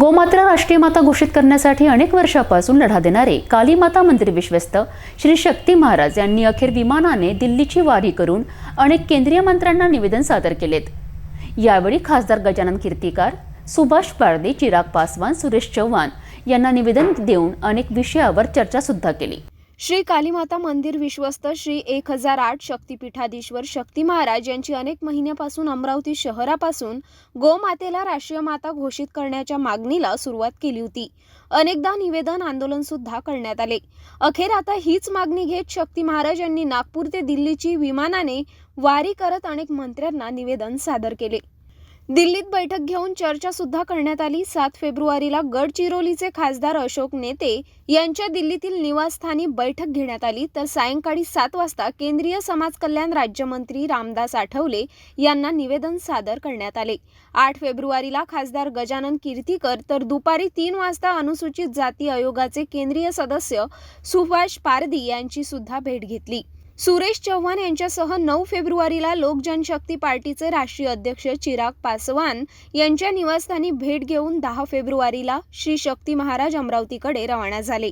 गोमात्र राष्ट्रीय माता घोषित करण्यासाठी अनेक वर्षापासून लढा देणारे कालीमाता मंदिर विश्वस्त श्री शक्ती महाराज यांनी अखेर विमानाने दिल्लीची वारी करून अनेक केंद्रीय मंत्र्यांना निवेदन सादर केलेत. यावेळी खासदार गजानन कीर्तिकार सुभाष पारदे चिराग पासवान सुरेश चव्हाण यांना निवेदन देऊन अनेक विषयावर चर्चा सुद्धा केली. श्री कालीमाता मंदिर विश्वस्त श्री एक हजार आठ शक्तिपीठाधीश्वर शक्ती महाराज यांची अनेक महिन्यापासून अमरावती शहरापासून गोमातेला राष्ट्रीय माता घोषित करण्याच्या मागणीला सुरुवात केली होती. अनेकदा निवेदन आंदोलन सुद्धा करण्यात आले. अखेर आता हीच मागणी घेत शक्ती महाराज यांनी नागपूर ते दिल्लीची विमानाने वारी करत अनेक मंत्र्यांना निवेदन सादर केले. दिल्लीत बैठक घेऊन चर्चा सुद्धा करण्यात आली. सात फेब्रुवारीला गडचिरोलीचे खासदार अशोक नेते यांच्या दिल्लीतील निवासस्थानी बैठक घेण्यात आली. तर सायंकाळी सात वाजता केंद्रीय समाज कल्याण राज्यमंत्री रामदास आठवले यांना निवेदन सादर करण्यात आले. आठ फेब्रुवारीला खासदार गजानन कीर्तीकर तर दुपारी तीन वाजता अनुसूचित जाती आयोगाचे केंद्रीय सदस्य सुभाष पारदी यांची सुद्धा भेट घेतली. सुरेश चव्हाण यांच्यासह नऊ फेब्रुवारीला लोक जनशक्ती पार्टीचे राष्ट्रीय अध्यक्ष चिराग पासवान यांच्या निवासस्थानी भेट घेऊन दहा फेब्रुवारीला श्री शक्ती महाराज अमरावतीकडे रवाना झाले.